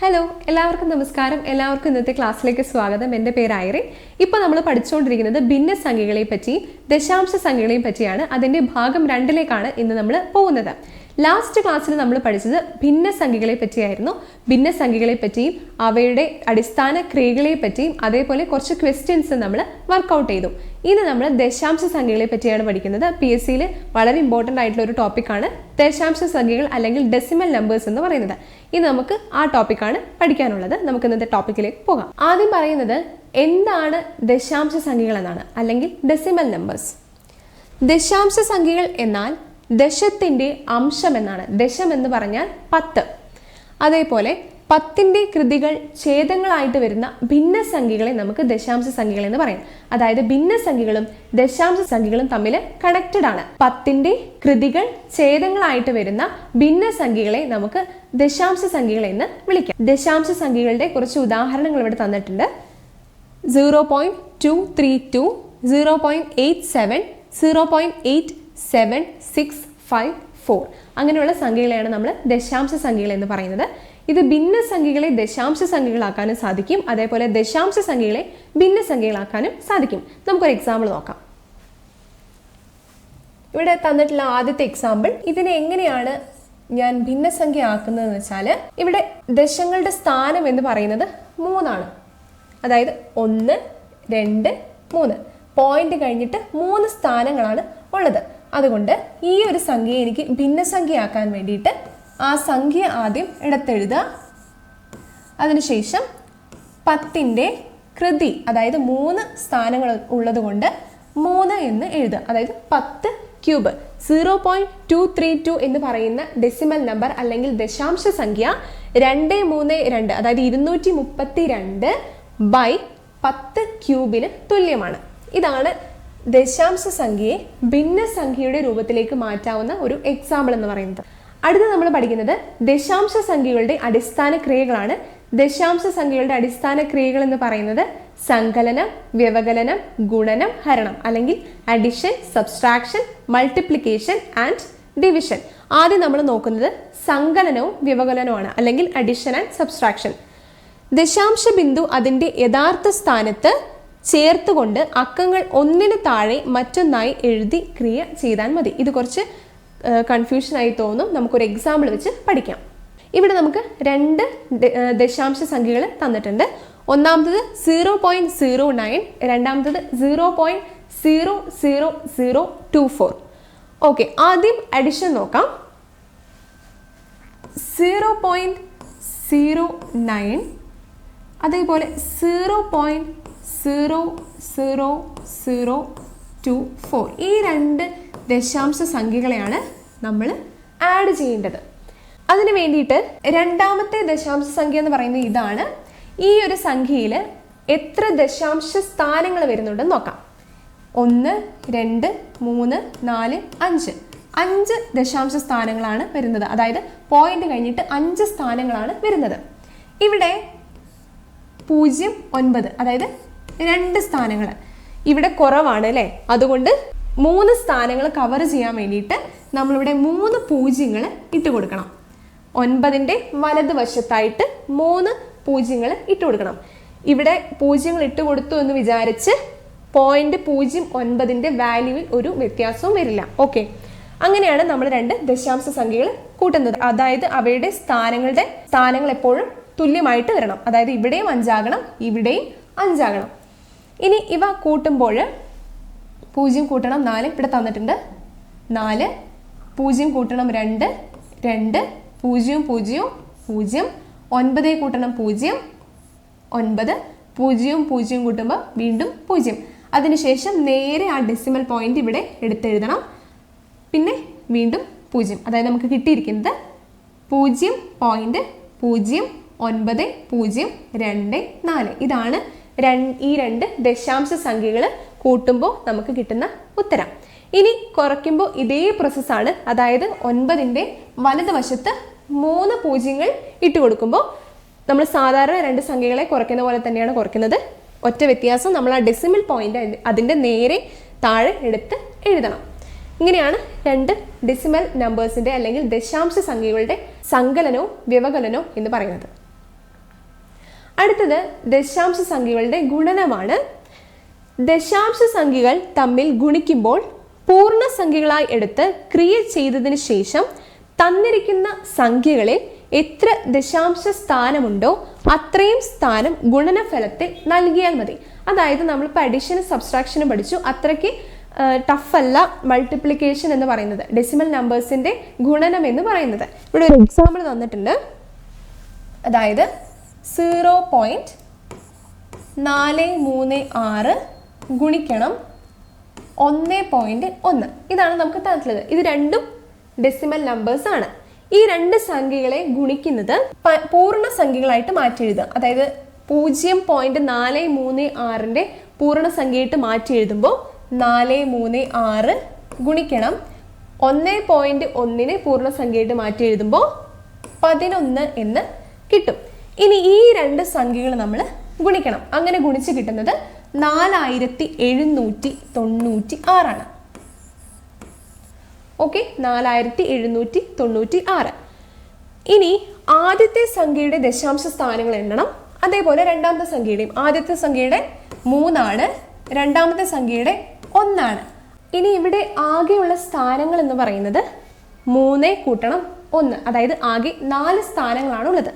Hello എല്ലാവർക്കും നമസ്കാരം. എല്ലാവർക്കും ഇന്നത്തെ ക്ലാസ്സിലേക്ക് സ്വാഗതം. എന്റെ പേര് ഐറി ഇപ്പോൾ നമ്മൾ പഠിച്ചുകൊണ്ടിരിക്കുന്നത് ഭിന്ന സംഖ്യകളെ പറ്റി ദശാംശ സംഖ്യകളെയും പറ്റിയാണ്. അതിന്റെ ഭാഗം രണ്ടിലേക്കാണ് ഇന്ന് നമ്മൾ പോകുന്നത്. ലാസ്റ്റ് ക്ലാസ്സിൽ നമ്മൾ പഠിച്ചത് ഭിന്നസംഖ്യകളെ പറ്റിയായിരുന്നു. ഭിന്നസംഖ്യകളെ പറ്റിയും അവയുടെ അടിസ്ഥാന ക്രിയകളെ പറ്റിയും അതേപോലെ കുറച്ച് ക്വസ്റ്റ്യൻസ് നമ്മൾ വർക്കൗട്ട് ചെയ്തു. ഇനി നമ്മൾ ദശാംശ സംഖ്യകളെ പറ്റിയാണ് പഠിക്കുന്നത്. പി എസ് സിയിൽ വളരെ ഇമ്പോർട്ടന്റ് ആയിട്ടുള്ള ഒരു ടോപ്പിക്കാണ് ദശാംശ സംഖ്യകൾ അല്ലെങ്കിൽ ഡെസിമൽ നമ്പേഴ്സ് എന്ന് പറയുന്നത്. ഇനി നമുക്ക് ആ ടോപ്പിക്കാണ് പഠിക്കാനുള്ളത്. നമുക്ക് ഇന്നത്തെ ടോപ്പിക്കിലേക്ക് പോകാം. ആദ്യം പറയുന്നത് എന്താണ് ദശാംശ സംഖ്യകൾ എന്നാണ്. അല്ലെങ്കിൽ ഡെസിമൽ നമ്പേഴ്സ് ദശാംശ സംഖ്യകൾ എന്നാൽ ദശത്തിന്റെ അംശം എന്നാണ്. ദശം എന്ന് പറഞ്ഞാൽ പത്ത്. അതേപോലെ പത്തിന്റെ കൃതികൾ ഛേദങ്ങളായിട്ട് വരുന്ന ഭിന്ന സംഖ്യകളെ നമുക്ക് ദശാംശ സംഖ്യകൾ എന്ന് പറയാം. അതായത് ഭിന്ന സംഖ്യകളും ദശാംശ സംഖ്യകളും തമ്മിൽ കണക്റ്റഡ് ആണ്. പത്തിന്റെ കൃതികൾ ഛേദങ്ങളായിട്ട് വരുന്ന ഭിന്ന സംഖ്യകളെ നമുക്ക് ദശാംശ സംഖ്യകൾ എന്ന് വിളിക്കാം. ദശാംശ സംഖ്യകളുടെ കുറച്ച് ഉദാഹരണങ്ങൾ ഇവിടെ തന്നിട്ടുണ്ട്. Zero point two three two zero point eight seven zero point eight seven six five four അങ്ങനെയുള്ള സംഖ്യകളെയാണ് നമ്മൾ ദശാംശ സംഖ്യകൾ എന്ന് പറയുന്നത്. ഇത് ഭിന്ന സംഖ്യകളെ ദശാംശ സംഖ്യകളാക്കാനും സാധിക്കും. അതേപോലെ ദശാംശ സംഖ്യകളെ ഭിന്ന സംഖ്യകളാക്കാനും സാധിക്കും. നമുക്കൊരു എക്സാമ്പിൾ നോക്കാം. ഇവിടെ തന്നിട്ടുള്ള ആദ്യത്തെ എക്സാമ്പിൾ ഇതിനെ എങ്ങനെയാണ് ഞാൻ ഭിന്നസംഖ്യ ആക്കുന്നതെന്ന് വെച്ചാൽ ഇവിടെ ദശങ്ങളുടെ സ്ഥാനം എന്ന് പറയുന്നത് മൂന്നാണ്. അതായത് ഒന്ന് രണ്ട് മൂന്ന്. പോയിന്റ് കഴിഞ്ഞിട്ട് മൂന്ന് സ്ഥാനങ്ങളാണ് ഉള്ളത്. അതുകൊണ്ട് ഈ ഒരു സംഖ്യയെ എനിക്ക് ഭിന്നസംഖ്യയാക്കാൻ വേണ്ടിയിട്ട് ആ സംഖ്യ ആദ്യം ഇടത്തെഴുതുക അതിനുശേഷം പത്തിന്റെ കൃതി അതായത് മൂന്ന് സ്ഥാനങ്ങൾ ഉള്ളത് കൊണ്ട് മൂന്ന് എന്ന് എഴുതുക. അതായത് പത്ത് cube. Zero point two three two എന്ന് പറയുന്ന ഡെസിമൽ നമ്പർ അല്ലെങ്കിൽ ദശാംശ സംഖ്യ രണ്ട് മൂന്ന് രണ്ട് അതായത് ഇരുന്നൂറ്റി മുപ്പത്തി രണ്ട് ബൈ പത്ത് ക്യൂബിന് തുല്യമാണ്. ഇതാണ് ദശാംശ സംഖ്യയെ ഭിന്ന സംഖ്യയുടെ രൂപത്തിലേക്ക് മാറ്റാവുന്ന ഒരു എക്സാമ്പിൾ എന്ന് പറയുന്നത്. അടുത്ത നമ്മൾ പഠിക്കുന്നത് ദശാംശ സംഖ്യകളുടെ അടിസ്ഥാന ക്രിയകളാണ്. ദശാംശ സംഖ്യകളുടെ അടിസ്ഥാന ക്രിയകൾ എന്ന് പറയുന്നത് സങ്കലനം വ്യവകലനം ഗുണനം ഹരണം അല്ലെങ്കിൽ addition subtraction multiplication and division ആദ്യം നമ്മൾ നോക്കുന്നത് സങ്കലനവും വ്യവകലനവുമാണ് അല്ലെങ്കിൽ അഡിഷൻ ആൻഡ് സബ്സ്ട്രാക്ഷൻ ദശാംശ ബിന്ദു അതിന്റെ യഥാർത്ഥ സ്ഥാനത്ത് ചേർത്തുകൊണ്ട് അക്കങ്ങൾ ഒന്നിന് താഴെ മറ്റൊന്നായി എഴുതി ക്രിയ ചെയ്താൽ മതി. ഇത് കുറച്ച് കൺഫ്യൂഷൻ ആയി തോന്നും. നമുക്കൊരു എക്സാമ്പിൾ വെച്ച് പഠിക്കാം. ഇവിടെ നമുക്ക് രണ്ട് ദശാംശ സംഖ്യകൾ തന്നിട്ടുണ്ട്. ഒന്നാമത്തത് സീറോ പോയിന്റ് സീറോ നയൻ രണ്ടാമത്തത് zero point zero zero zero two four okay ആദ്യം അഡിഷൻ നോക്കാം. സീറോ പോയിന്റ് സീറോ നയൻ അതേപോലെ zero point zero zero zero two four. ഈ രണ്ട് ദശാംശ സംഖ്യകളെയാണ് നമ്മൾ ആഡ് ചെയ്യേണ്ടത്. അതിന് വേണ്ടിയിട്ട് രണ്ടാമത്തെ ദശാംശ സംഖ്യ എന്ന് പറയുന്നത് ഇതാണ്. ഈ ഒരു സംഖ്യയിൽ എത്ര ദശാംശ സ്ഥാനങ്ങൾ വരുന്നുണ്ടെന്ന് നോക്കാം. ഒന്ന് രണ്ട് മൂന്ന് നാല് അഞ്ച്. അഞ്ച് ദശാംശ സ്ഥാനങ്ങളാണ് വരുന്നത്. അതായത് പോയിന്റ് കഴിഞ്ഞിട്ട് അഞ്ച് സ്ഥാനങ്ങളാണ് വരുന്നത്. ഇവിടെ പൂജ്യം ഒൻപത് അതായത് രണ്ട് സ്ഥാനങ്ങൾ ഇവിടെ കുറവാണ് അല്ലേ? അതുകൊണ്ട് മൂന്ന് സ്ഥാനങ്ങൾ കവർ ചെയ്യാൻ വേണ്ടിയിട്ട് നമ്മളിവിടെ മൂന്ന് പൂജ്യങ്ങൾ ഇട്ട് കൊടുക്കണം. ഒൻപതിന്റെ വലതുവശത്തായിട്ട് മൂന്ന് പൂജ്യങ്ങൾ ഇട്ട് കൊടുക്കണം. ഇവിടെ പൂജ്യങ്ങൾ ഇട്ട് കൊടുത്തു എന്ന് വിചാരിച്ച് പോയിന്റ് പൂജ്യം ഒൻപതിന്റെ വാല്യൂവിൽ ഒരു വ്യത്യാസവും വരില്ല. ഓക്കെ അങ്ങനെയാണ് നമ്മൾ രണ്ട് ദശാംശ സംഖ്യകൾ കൂട്ടുന്നത്. അതായത് അവയുടെ സ്ഥാനങ്ങളുടെ സ്ഥാനങ്ങൾ എപ്പോഴും തുല്യമായിട്ട് വരണം. അതായത് ഇവിടെയും അഞ്ചാകണം ഇവിടെയും അഞ്ചാകണം. ഇനി ഇവ കൂട്ടുമ്പോൾ പൂജ്യം കൂട്ടണം നാല് ഇവിടെ തന്നിട്ടുണ്ട്. നാല് പൂജ്യം കൂട്ടണം രണ്ട് രണ്ട് പൂജ്യവും പൂജ്യവും പൂജ്യം. ഒൻപത് കൂട്ടണം പൂജ്യം. ഒൻപത് പൂജ്യവും പൂജ്യവും കൂട്ടുമ്പോൾ വീണ്ടും പൂജ്യം. അതിനുശേഷം നേരെ ആ ഡെസിമൽ പോയിന്റ് ഇവിടെ എടുത്തെഴുതണം. പിന്നെ വീണ്ടും പൂജ്യം. അതായത് നമുക്ക് കിട്ടിയിരിക്കുന്നത് പൂജ്യം പോയിന്റ് പൂജ്യം ഒൻപത് പൂജ്യം രണ്ട് നാല്. ഇതാണ് ഈ രണ്ട് ദശാംശ സംഖ്യകൾ കൂട്ടുമ്പോൾ നമുക്ക് കിട്ടുന്ന ഉത്തരം. ഇനി കുറയ്ക്കുമ്പോൾ ഇതേ പ്രോസസ്സാണ് അതായത് ഒൻപതിന്റെ വലതുവശത്ത് മൂന്ന് പൂജ്യങ്ങൾ ഇട്ട് കൊടുക്കുമ്പോൾ നമ്മൾ സാധാരണ രണ്ട് സംഖ്യകളെ കുറയ്ക്കുന്ന പോലെ തന്നെയാണ് കുറയ്ക്കുന്നത്. ഒറ്റ വ്യത്യാസം നമ്മൾ ആ ഡെസിമൽ പോയിന്റ് അതിന്റെ നേരെ താഴെ എടുത്ത് എഴുതണം. ഇങ്ങനെയാണ് രണ്ട് ഡെസിമൽ നമ്പേഴ്സിന്റെ അല്ലെങ്കിൽ ദശാംശ സംഖ്യകളുടെ സങ്കലനവും വ്യവകലനവും എന്ന് പറയുന്നത്. അടുത്തത് ദശാംശ സംഖ്യകളുടെ ഗുണനമാണ്. ദശാംശ സംഖ്യകൾ തമ്മിൽ ഗുണിക്കുമ്പോൾ പൂർണസംഖ്യകളായി എടുത്ത് ക്രിയ ചെയ്തതിന് ശേഷം തന്നിരിക്കുന്ന സംഖ്യകളിൽ എത്ര ദശാംശ സ്ഥാനമുണ്ടോ അത്രയും സ്ഥാനം ഗുണനഫലത്തിൽ നൽകിയാൽ മതി. അതായത് നമ്മളിപ്പോൾ അഡീഷനും സബ്സ്ട്രാക്ഷനും പഠിച്ചു. അത്രയ്ക്ക് ടഫല്ല മൾട്ടിപ്ലിക്കേഷൻ എന്ന് പറയുന്നത്. ഡെസിമൽ നമ്പേഴ്സിന്റെ ഗുണനം എന്ന് പറയുന്നത്. ഇവിടെ ഒരു എക്സാമ്പിൾ തന്നിട്ടുണ്ട്. അതായത് സീറോ പോയിന്റ് നാല് മൂന്ന് ആറ് ഗുണിക്കണം ഒന്ന് പോയിന്റ് ഒന്ന്. ഇതാണ് നമുക്ക് തന്നിട്ടുള്ളത്. ഇത് രണ്ടും ഡെസിമൽ നമ്പേഴ്സ് ആണ്. ഈ രണ്ട് സംഖ്യകളെ ഗുണിക്കുന്നത് പൂർണ സംഖ്യകളായിട്ട് മാറ്റി എഴുതുക അതായത് പൂജ്യം പോയിന്റ് നാല് മൂന്ന് ആറിന്റെ പൂർണ സംഖ്യയായിട്ട് മാറ്റി എഴുതുമ്പോൾ നാല് മൂന്ന് ആറ് ഗുണിക്കണം ഒന്ന് പോയിന്റ് ഒന്നിനെ പൂർണസംഖ്യയായിട്ട് മാറ്റി എഴുതുമ്പോൾ പതിനൊന്ന് എന്ന് കിട്ടും. ഇനി ഈ രണ്ട് സംഖ്യകൾ നമ്മൾ ഗുണിക്കണം. അങ്ങനെ ഗുണിച്ച് കിട്ടുന്നത് നാലായിരത്തി എഴുന്നൂറ്റി തൊണ്ണൂറ്റി ആറാണ് ഓക്കെ നാലായിരത്തി എഴുന്നൂറ്റി തൊണ്ണൂറ്റി ആറ് ഇനി ആദ്യത്തെ സംഖ്യയുടെ ദശാംശ സ്ഥാനങ്ങൾ എണ്ണണം. അതേപോലെ രണ്ടാമത്തെ സംഖ്യയുടെയും ആദ്യത്തെ സംഖ്യയുടെ മൂന്നാണ് രണ്ടാമത്തെ സംഖ്യയുടെ ഒന്നാണ്. ഇനി ഇവിടെ ആകെയുള്ള സ്ഥാനങ്ങൾ എന്ന് പറയുന്നത് മൂന്ന് കൂട്ടണം ഒന്ന്. അതായത് ആകെ നാല് സ്ഥാനങ്ങളാണ് ഉള്ളത്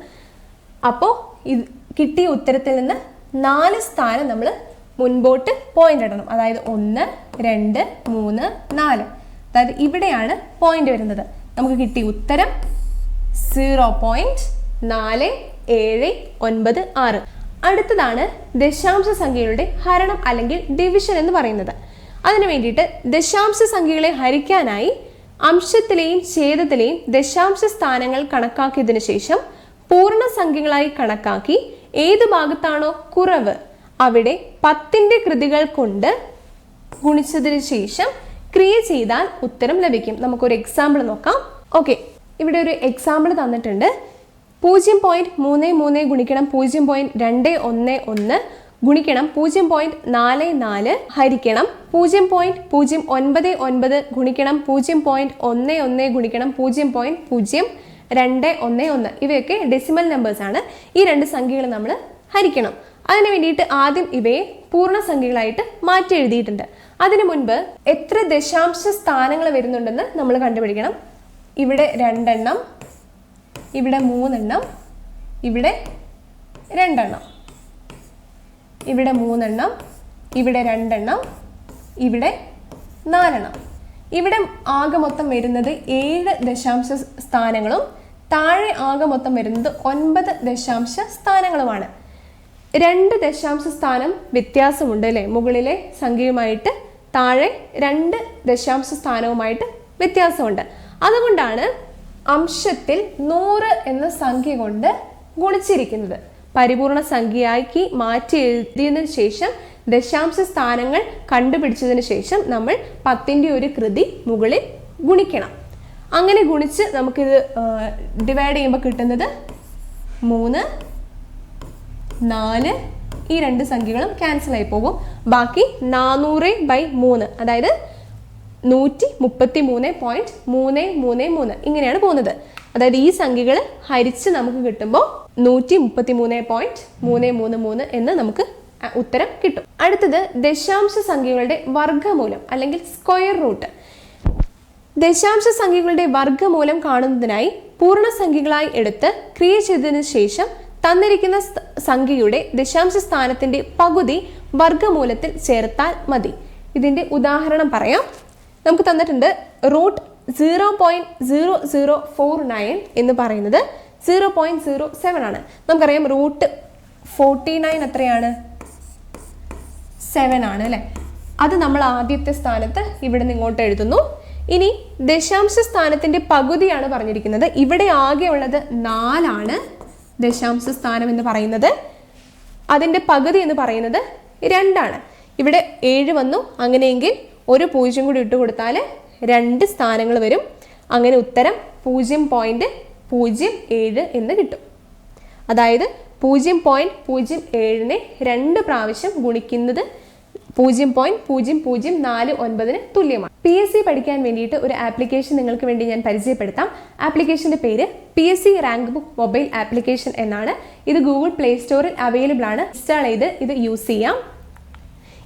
അപ്പോൾ ഇത് കിട്ടിയ ഉത്തരത്തിൽ നിന്ന് നാല് സ്ഥാനം നമ്മൾ മുൻപോട്ട് പോയിന്റ് ഇടണം. അതായത് ഒന്ന് രണ്ട് മൂന്ന് നാല്. അതായത് ഇവിടെയാണ് പോയിന്റ് വരുന്നത്. നമുക്ക് കിട്ടിയ ഉത്തരം സീറോ പോയിന്റ് നാല് ഏഴ് ഒൻപത് ആറ്. അടുത്തതാണ് ദശാംശ സംഖ്യകളുടെ ഹരണം അല്ലെങ്കിൽ ഡിവിഷൻ എന്ന് പറയുന്നത്. അതിനു വേണ്ടിയിട്ട് ദശാംശ സംഖ്യകളെ ഹരിക്കാനായി അംശത്തിലെയും ഛേദത്തിലെയും ദശാംശ സ്ഥാനങ്ങൾ കണക്കാക്കിയതിനു ശേഷം പൂർണ സംഖ്യകളായി കണക്കാക്കി ഏത് ഭാഗത്താണോ കുറവ് അവിടെ പത്തിന്റെ കൃതികൾ കൊണ്ട് ഗുണിച്ചതിന് ശേഷം ക്രിയ ചെയ്താൽ ഉത്തരം ലഭിക്കും. നമുക്കൊരു എക്സാമ്പിൾ നോക്കാം. ഓക്കെ ഇവിടെ ഒരു എക്സാമ്പിൾ തന്നിട്ടുണ്ട്. പൂജ്യം പോയിന്റ് മൂന്ന് മൂന്ന് ഗുണിക്കണം പൂജ്യം പോയിന്റ് രണ്ട് ഒന്ന് ഒന്ന് ഗുണിക്കണം പൂജ്യം പോയിന്റ് നാല് നാല് ഹരിക്കണം പൂജ്യം പോയിന്റ് പൂജ്യം ഒൻപത് ഒൻപത് ഗുണിക്കണം പൂജ്യം പോയിന്റ് ഒന്ന് ഒന്ന് ഗുണിക്കണം പൂജ്യം പോയിന്റ് പൂജ്യം രണ്ട് ഒന്ന് ഒന്ന്. ഇവയൊക്കെ ഡെസിമൽ നമ്പേഴ്സാണ് ഈ രണ്ട് സംഖ്യകൾ നമ്മൾ ഹരിക്കണം. അതിന് വേണ്ടിയിട്ട് ആദ്യം ഇവയെ പൂർണസംഖ്യകളായിട്ട് മാറ്റി എഴുതിയിട്ടുണ്ട്. അതിനു മുൻപ് എത്ര ദശാംശ സ്ഥാനങ്ങൾ വരുന്നുണ്ടെന്ന് നമ്മൾ കണ്ടുപിടിക്കണം. ഇവിടെ രണ്ടെണ്ണം ഇവിടെ മൂന്നെണ്ണം ഇവിടെ രണ്ടെണ്ണം. ഇവിടെ മൂന്നെണ്ണം ഇവിടെ രണ്ടെണ്ണം ഇവിടെ നാലെണ്ണം. ഇവിടെ ആകെ മൊത്തം വരുന്നത് ഏഴ് ദശാംശ സ്ഥാനങ്ങളും താഴെ ആകെ മൊത്തം വരുന്നത് ഒൻപത് ദശാംശ സ്ഥാനങ്ങളുമാണ്. രണ്ട് ദശാംശ സ്ഥാനം വ്യത്യാസമുണ്ട് അല്ലേ? മുകളിലെ സംഖ്യയുമായിട്ട് താഴെ രണ്ട് ദശാംശ സ്ഥാനവുമായിട്ട് വ്യത്യാസമുണ്ട്. അതുകൊണ്ടാണ് അംശത്തിൽ നൂറ് എന്ന സംഖ്യ കൊണ്ട് ഗുണിച്ചിരിക്കുന്നത്. പരിപൂർണ സംഖ്യയാക്കി മാറ്റി എഴുതിയതിനു ശേഷം ദശാംശ സ്ഥാനങ്ങൾ കണ്ടുപിടിച്ചതിന് ശേഷം നമ്മൾ പത്തിന്റെ ഒരു കൃതി മുകളിൽ ഗുണിക്കണം. അങ്ങനെ ഗുണിച്ച് നമുക്കിത് ഡിവൈഡ് ചെയ്യുമ്പോൾ കിട്ടുന്നത് മൂന്ന് നാല് ഈ രണ്ട് സംഖ്യകളും ക്യാൻസൽ ആയി പോകും. ബാക്കി നാനൂറ് ബൈ മൂന്ന് അതായത് നൂറ്റി മുപ്പത്തി മൂന്ന് പോയിന്റ് മൂന്ന് മൂന്ന് മൂന്ന് ഇങ്ങനെയാണ് പോകുന്നത്. അതായത് ഈ സംഖ്യകൾ ഹരിച്ച് നമുക്ക് കിട്ടുമ്പോൾ നൂറ്റി മുപ്പത്തി മൂന്ന് പോയിന്റ് മൂന്ന് മൂന്ന് മൂന്ന് എന്ന് നമുക്ക് ഉത്തരം കിട്ടും. അടുത്തത് ദശാംശ സംഖ്യകളുടെ വർഗമൂലം അല്ലെങ്കിൽ സ്ക്വയർ റൂട്ട് ദശാംശ സംഖ്യകളുടെ വർഗമൂലം കാണുന്നതിനായി പൂർണസംഖ്യകളായി എടുത്ത് ക്രിയ ചെയ്തതിനു ശേഷം തന്നിരിക്കുന്ന സംഖ്യയുടെ ദശാംശ സ്ഥാനത്തിന്റെ പകുതി വർഗമൂലത്തിൽ ചേർത്താൽ മതി. ഇതിന്റെ ഉദാഹരണം പറയാം. നമുക്ക് തന്നിട്ടുണ്ട് root zero point zero zero four nine എന്ന് പറയുന്നത് സീറോ പോയിന്റ് സീറോ സെവൻ ആണ്. നമുക്കറിയാം റൂട്ട് ഫോർട്ടി നയൻ എത്രയാണ്? സെവൻ ആണ് അല്ലേ? അത് നമ്മൾ ആദ്യത്തെ സ്ഥാനത്ത് ഇവിടെ നിന്ന് ഇങ്ങോട്ട് എഴുതുന്നു. ഇനി ദശാംശ സ്ഥാനത്തിന്റെ പകുതിയാണ് പറഞ്ഞിരിക്കുന്നത്. ഇവിടെ ആകെ ഉള്ളത് നാലാണ് ദശാംശ സ്ഥാനം എന്ന് പറയുന്നത്. അതിന്റെ പകുതി എന്ന് പറയുന്നത് രണ്ടാണ്. ഇവിടെ ഏഴ് വന്നു. അങ്ങനെയെങ്കിൽ ഒരു പൂജ്യം കൂടി ഇട്ട് കൊടുത്താൽ രണ്ട് സ്ഥാനങ്ങൾ വരും. അങ്ങനെ ഉത്തരം പൂജ്യം പോയിന്റ് പൂജ്യം ഏഴ് എന്ന് കിട്ടും. അതായത് പൂജ്യം പോയിന്റ് പൂജ്യം ഏഴിനെ രണ്ട് പ്രാവശ്യം ഗുണിക്കുന്നത് പൂജ്യം പോയിന്റ് പൂജ്യം പൂജ്യം നാല് ഒൻപതിന് തുല്യമാണ്. പി എസ് സി പഠിക്കാൻ വേണ്ടിയിട്ട് ഒരു ആപ്ലിക്കേഷൻ നിങ്ങൾക്ക് വേണ്ടി ഞാൻ പരിചയപ്പെടുത്താം. ആപ്ലിക്കേഷന്റെ പേര് P S C rank book mobile application എന്നാണ്. ഇത് ഗൂഗിൾ പ്ലേ സ്റ്റോറിൽ അവൈലബിൾ ആണ്. ഇൻസ്റ്റാൾ ചെയ്ത് ഇത് യൂസ് ചെയ്യാം.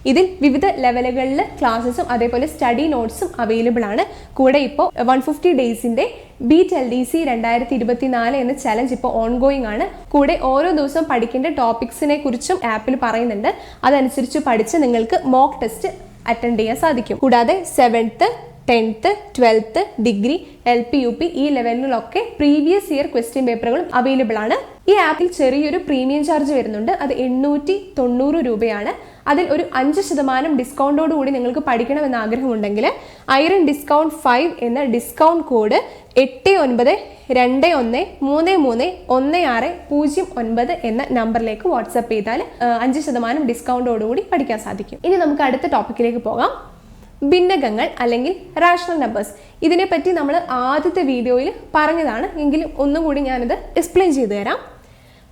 ഇതിൽ വിവിധ ലെവലുകളിൽ ക്ലാസ്സസും അതേപോലെ സ്റ്റഡി നോട്ട്സും അവൈലബിൾ ആണ്. കൂടെ ഇപ്പോൾ വൺ ഫിഫ്റ്റി ഡേയ്സിന്റെ ബീറ്റ് എൽ ഡി സി രണ്ടായിരത്തി ഇരുപത്തിനാല് എന്ന ചലഞ്ച് ഇപ്പോൾ ഓൺഗോയിങ് ആണ്. കൂടെ ഓരോ ദിവസവും പഠിക്കേണ്ട ടോപ്പിക്സിനെ കുറിച്ചും ആപ്പിൽ പറയുന്നുണ്ട്. അതനുസരിച്ച് പഠിച്ച് നിങ്ങൾക്ക് മോക്ക് ടെസ്റ്റ് അറ്റൻഡ് ചെയ്യാൻ സാധിക്കും. കൂടാതെ seventh tenth twelfth degree L P U P ഈ ലെവലിലൊക്കെ പ്രീവിയസ് ഇയർ ക്വസ്റ്റ്യൻ പേപ്പറുകളും അവൈലബിൾ ആണ്. ഈ ആപ്പിൽ ചെറിയൊരു പ്രീമിയം ചാർജ് വരുന്നുണ്ട്. അത് എണ്ണൂറ്റി തൊണ്ണൂറ് രൂപയാണ്. അതിൽ ഒരു അഞ്ച് ശതമാനം ഡിസ്കൗണ്ടോടുകൂടി നിങ്ങൾക്ക് പഠിക്കണമെന്ന് ആഗ്രഹമുണ്ടെങ്കിൽ ഐറൺ ഡിസ്കൗണ്ട് ഫൈവ് എന്ന ഡിസ്കൗണ്ട് കോഡ് എട്ട് ഒൻപത് രണ്ട് ഒന്ന് മൂന്ന് മൂന്ന് ഒന്ന് ആറ് പൂജ്യം ഒൻപത് എന്ന നമ്പറിലേക്ക് വാട്സപ്പ് ചെയ്താൽ അഞ്ച് ശതമാനം ഡിസ്കൗണ്ടോടുകൂടി പഠിക്കാൻ സാധിക്കും. ഇനി നമുക്ക് അടുത്ത ടോപ്പിക്കിലേക്ക് പോകാം. ഭിന്നകങ്ങൾ അല്ലെങ്കിൽ റാഷണൽ നമ്പേഴ്സ് ഇതിനെപ്പറ്റി നമ്മൾ ആദ്യത്തെ വീഡിയോയിൽ പറഞ്ഞതാണ്. എങ്കിലും ഒന്നും കൂടി ഞാനിത് എക്സ്പ്ലെയിൻ ചെയ്തു തരാം.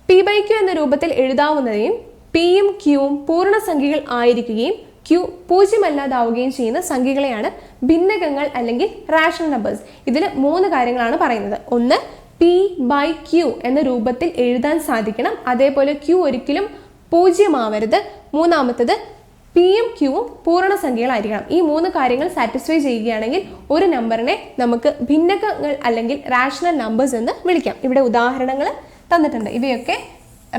പി ബൈ ക്യു എന്ന രൂപത്തിൽ എഴുതാവുന്നതിനും പിയും ക്യൂവും പൂർണസംഖ്യകൾ ആയിരിക്കുകയും ക്യൂ പൂജ്യമല്ലാതാവുകയും ചെയ്യുന്ന സംഖ്യകളെയാണ് ഭിന്നകങ്ങൾ അല്ലെങ്കിൽ റാഷണൽ നമ്പേഴ്സ് ഇതിൽ മൂന്ന് കാര്യങ്ങളാണ് പറയുന്നത്. ഒന്ന് പി ബൈ ക്യൂ എന്ന രൂപത്തിൽ എഴുതാൻ സാധിക്കണം. അതേപോലെ ക്യൂ ഒരിക്കലും പൂജ്യമാവരുത്. മൂന്നാമത്തത് പിയും ക്യൂവും പൂർണസംഖ്യകളായിരിക്കണം. ഈ മൂന്ന് കാര്യങ്ങൾ സാറ്റിസ്ഫൈ ചെയ്യുകയാണെങ്കിൽ ഒരു നമ്പറിനെ നമുക്ക് ഭിന്നകങ്ങൾ അല്ലെങ്കിൽ റാഷണൽ നമ്പേഴ്സ് എന്ന് വിളിക്കാം. ഇവിടെ ഉദാഹരണങ്ങൾ തന്നിട്ടുണ്ട്. ഇവയൊക്കെ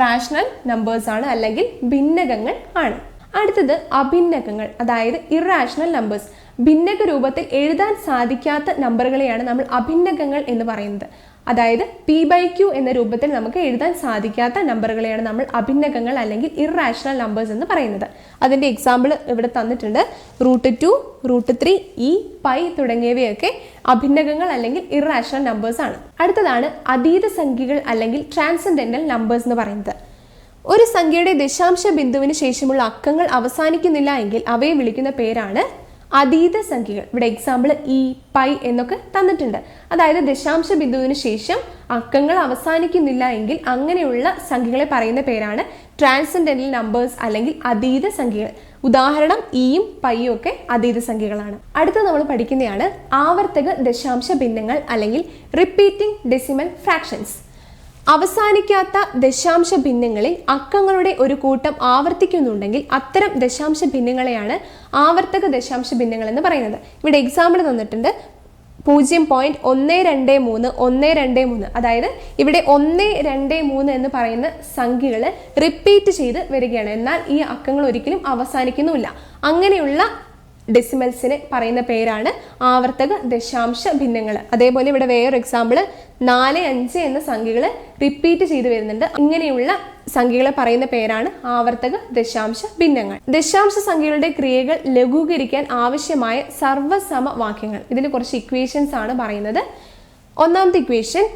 റാഷണൽ നമ്പേഴ്സ് ആണ് അല്ലെങ്കിൽ ഭിന്നകങ്ങൾ ആണ്. അടുത്തത് അഭിന്നകങ്ങൾ അതായത് ഇറാഷണൽ നമ്പേഴ്സ് ഭിന്നക രൂപത്തിൽ എഴുതാൻ സാധിക്കാത്ത നമ്പറുകളെയാണ് നമ്മൾ അഭിന്നകങ്ങൾ എന്ന് പറയുന്നത്. അതായത് പി ബൈ ക്യു എന്ന രൂപത്തിൽ നമുക്ക് എഴുതാൻ സാധിക്കാത്ത നമ്പറുകളെയാണ് നമ്മൾ അഭിന്നകങ്ങൾ അല്ലെങ്കിൽ ഇറാഷണൽ നമ്പേഴ്സ് എന്ന് പറയുന്നത്. അതിന്റെ എക്സാമ്പിൾ ഇവിടെ തന്നിട്ടുണ്ട്. Root two root three E pi തുടങ്ങിയവയൊക്കെ അഭിന്നകങ്ങൾ അല്ലെങ്കിൽ ഇറാഷണൽ നമ്പേഴ്സ് ആണ്. അടുത്തതാണ് അതീത സംഖ്യകൾ അല്ലെങ്കിൽ ട്രാൻസെൻഡന്റൽ നമ്പേഴ്സ് എന്ന് പറയുന്നത്. ഒരു സംഖ്യയുടെ ദശാംശ ബിന്ദുവിന് ശേഷമുള്ള അക്കങ്ങൾ അവസാനിക്കുന്നില്ല എങ്കിൽ അവയെ വിളിക്കുന്ന പേരാണ് അതീത സംഖ്യകൾ. ഇവിടെ എക്സാമ്പിൾ ഈ പൈ എന്നൊക്കെ തന്നിട്ടുണ്ട്. അതായത് ദശാംശ ബിന്ദുവിന് ശേഷം അക്കങ്ങൾ അവസാനിക്കുന്നില്ല എങ്കിൽ അങ്ങനെയുള്ള സംഖ്യകളെ പറയുന്ന പേരാണ് ട്രാൻസെൻഡന്റൽ നമ്പേഴ്സ് അല്ലെങ്കിൽ അതീത സംഖ്യകൾ. ഉദാഹരണം ഇയും പൈയും ഒക്കെ അതീത സംഖ്യകളാണ്. അടുത്ത നമ്മൾ പഠിക്കുന്നതാണ് ആവർത്തക ദശാംശ ഭിന്നങ്ങൾ അല്ലെങ്കിൽ റിപ്പീറ്റിംഗ് ഡെസിമൽ ഫ്രാക്ഷൻസ് അവസാനിക്കാത്ത ദശാംശ ഭിന്നങ്ങളിൽ അക്കങ്ങളുടെ ഒരു കൂട്ടം ആവർത്തിക്കുന്നുണ്ടെങ്കിൽ അത്തരം ദശാംശ ഭിന്നങ്ങളെയാണ് ആവർത്തക ദശാംശ ഭിന്നങ്ങൾ എന്ന് പറയുന്നത്. ഇവിടെ എക്സാമ്പിൾ തന്നിട്ടുണ്ട്. പൂജ്യം പോയിന്റ് ഒന്ന് രണ്ട് മൂന്ന് ഒന്ന് രണ്ട് മൂന്ന്. അതായത് ഇവിടെ ഒന്ന് രണ്ട് മൂന്ന് എന്ന് പറയുന്ന സംഖ്യകൾ റിപ്പീറ്റ് ചെയ്ത് വരികയാണ്. എന്നാൽ ഈ അക്കങ്ങൾ ഒരിക്കലും അവസാനിക്കുന്നുമില്ല. അങ്ങനെയുള്ള ഡെസിമൽസിനെ പറയുന്ന പേരാണ് ആവർത്തക ദശാംശ ഭിന്നങ്ങൾ അതേപോലെ ഇവിടെ വേറൊരു എക്സാമ്പിൾ നാല് അഞ്ച് എന്ന സംഖ്യകൾ റിപ്പീറ്റ് ചെയ്തു വരുന്നുണ്ട്. ഇങ്ങനെയുള്ള സംഖ്യകളെ പറയുന്ന പേരാണ് ആവർത്തക ദശാംശ ഭിന്നങ്ങൾ. ദശാംശ സംഖ്യകളുടെ ക്രിയകൾ ലഘൂകരിക്കാൻ ആവശ്യമായ സർവസമവാക്യങ്ങൾ ഇതിൽ കുറച്ച് ഇക്വേഷൻസ് ആണ് പറയുന്നത്. ഒന്നാമത്തെ equation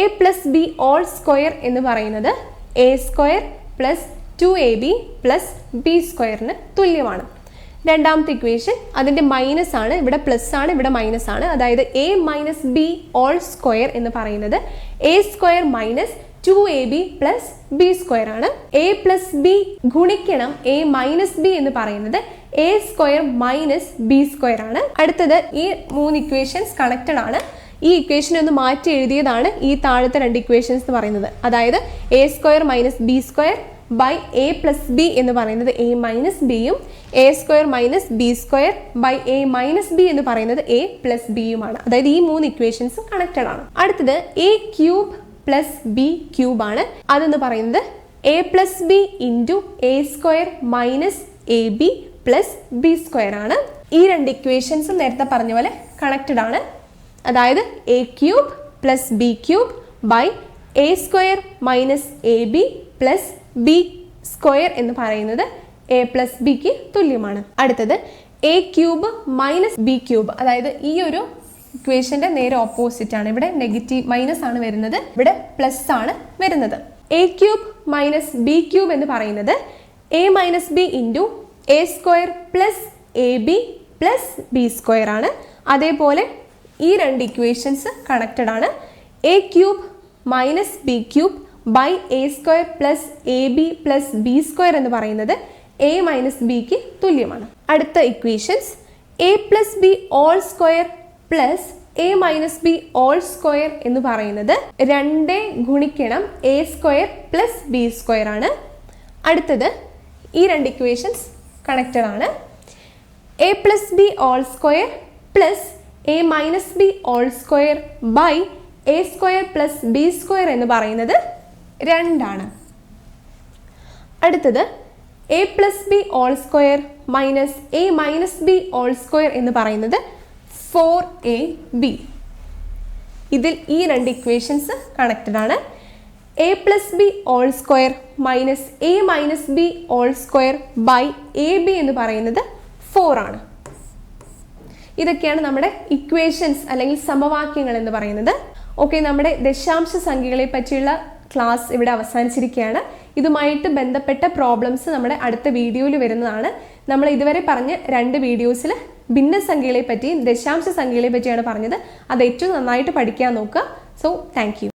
A plus B all square എന്ന് പറയുന്നത് A square plus two A B plus B സ്ക്വയറിന് തുല്യമാണ്. രണ്ടാമത്തെ ഇക്വേഷൻ അതിന്റെ മൈനസ് ആണ് ഇവിടെ പ്ലസ് ആണ് ഇവിടെ മൈനസ് ആണ്. അതായത് A minus B all square എന്ന് പറയുന്നത് A square minus two A B plus B square ആണ്. എ പ്ലസ് ബി ഗുണിക്കണം എ മൈനസ് ബി എന്ന് പറയുന്നത് A square minus B square ആണ്. അടുത്തത് ഈ മൂന്ന് ഇക്വേഷൻസ് കണക്റ്റഡ് ആണ്. ഈ ഇക്വേഷൻ ഒന്ന് മാറ്റി എഴുതിയതാണ് ഈ താഴത്തെ രണ്ട് ഇക്വേഷൻസ് എന്ന് പറയുന്നത്. അതായത് A square minus B square by A plus B എന്ന് പറയുന്നത് എ മൈനസ് ബിയും A square minus B square by A minus B എന്ന് പറയുന്നത് എ പ്ലസ് ബിയുമാണ് അതായത് ഈ മൂന്ന് ഇക്വേഷൻസ് കണക്റ്റഡ് ആണ്. അടുത്തത് A cube plus B cube ആണ്. അതെന്ന് പറയുന്നത് A plus B into A square minus A B plus B square ആണ്. ഈ രണ്ട് ഇക്വേഷൻസും നേരത്തെ പറഞ്ഞ പോലെ കണക്റ്റഡ് ആണ്. അതായത് A cube plus B cube by A square minus A B plus B square എന്ന് പറയുന്നത് എ പ്ലസ് ബിക്ക് തുല്യമാണ്. അടുത്തത് A cube minus B cube അതായത് ഈ ഒരു ഇക്വേഷന്റെ നേരെ ഓപ്പോസിറ്റ് ആണ്. ഇവിടെ നെഗറ്റീവ് മൈനസ് ആണ് വരുന്നത്. ഇവിടെ പ്ലസ് ആണ് വരുന്നത്. A cube minus B cube എന്ന് പറയുന്നത് A minus B into A square plus A B plus B square ആണ്. അതേപോലെ ഈ രണ്ട് ഇക്വേഷൻസ് കണക്റ്റഡ് ആണ്. A cube minus B cube by A square plus A B plus B square എന്ന് പറയുന്നത് A minus ബിക്ക് തുല്യമാണ്. അടുത്ത equations A plus B all square plus A minus B all square എന്ന് പറയുന്നത് രണ്ട് ഗുണിക്കണം A square plus B square ആണ്. അടുത്തത് ഈ രണ്ട് ഇക്വേഷൻസ് കണക്റ്റഡ് ആണ്. A plus B all square plus A minus B all square by A square plus B square എന്ന് പറയുന്നത് രണ്ടാണ്. അടുത്തത് A plus B all square minus A minus B all square എന്ന് പറയുന്നത് ഫോർ എ ബി ഇതിൽ ഈ രണ്ട് equations connected ആണ്. A plus B all square minus A minus B all square by A B എന്ന് പറയുന്നത് ഫോർ ആണ്. ഇതൊക്കെയാണ് നമ്മുടെ ഇക്വേഷൻസ് അല്ലെങ്കിൽ സമവാക്യങ്ങൾ എന്ന് പറയുന്നത്. ഓക്കെ നമ്മുടെ ദശാംശ സംഖ്യകളെ പറ്റിയുള്ള ക്ലാസ് ഇവിടെ അവസാനിച്ചിരിക്കുകയാണ്. ഇതുമായിട്ട് ബന്ധപ്പെട്ട പ്രോബ്ലംസ് നമ്മുടെ അടുത്ത വീഡിയോയിൽ വരുന്നതാണ്. നമ്മൾ ഇതുവരെ പറഞ്ഞ രണ്ട് വീഡിയോസിൽ ഭിന്നസംഖ്യകളെ പറ്റിയും ദശാംശ സംഖ്യകളെ പറ്റിയാണ് പറഞ്ഞത്. അത് ഏറ്റവും നന്നായിട്ട് പഠിക്കാൻ നോക്കുക. So thank